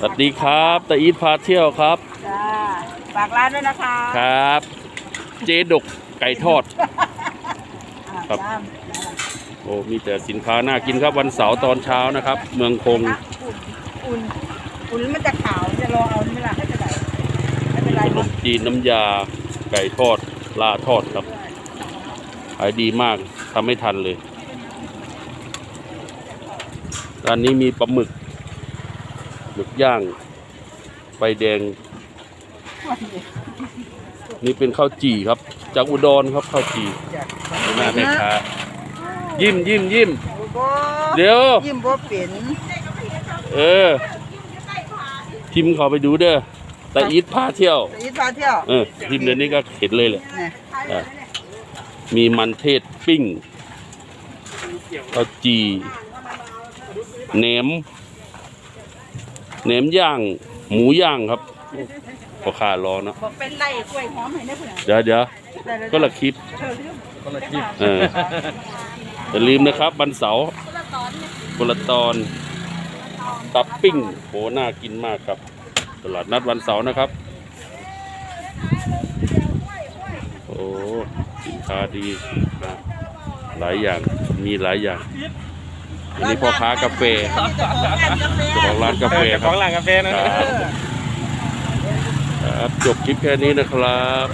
สวัสดีครับตาอีทพาเที่ยวครับ จ้าฝากร้านด้วยนะคะครับ เจดกไก่ทอด อ่าครับ จ้าโอ้มีแต่สินค้าน่ากินครับวันเสาร์ตอนเช้านะครับ เมืองคงอุ่นอุ่นอุ่นแล้วมันจะขาวจะรอเอาเวลาให้จะไหนไม่เป็นไรขนมจีนน้ำยาไก่ทอดลาทอดครับขายดีมากทำไม่ทันเลยร้านนี้มีปลาหมึก หมึกย่างไฟแดง นี่เป็นข้าวจี่ครับ จากอุดรครับข้าวจี่ดูหน้าแม่ค้ายิ้มยิ้มยิ้มโบเดี๋ยวยิ้มโบเป็นเออพิมพ์เขาไปดูเด้อแต่อีทพาเที่ยวอีทพาเที่ยวเออพิมพ์เดี๋ยวนี้ก็เห็นเลยแหละเนี่ยอะมีมันเทศปิ้งข้าวจีแหนม แหนมย่าง หมูย่างครับพอขารอเนาะบอกเป็นไรกล้วยหอมให้ได้เพื่อนเดี๋ยวเดี๋ยวได้เลยก็ละคลิปเธอลืมเอออย่าลืมนะครับวันเสาร์คนละตอนตับปิ้งโหน่ากินมากครับ ตลาดนัดวันเสาร์นะครับ โอ้สินค้าดีนะหลายอย่างมีหลายอย่าง อันนี้พ่อค้ากาแฟเจ้าของร้านกาแฟเจ้าของร้านกาแฟคขรัอบงหลังกาแฟนะครับครับจบคลิปแค่นี้นะครับ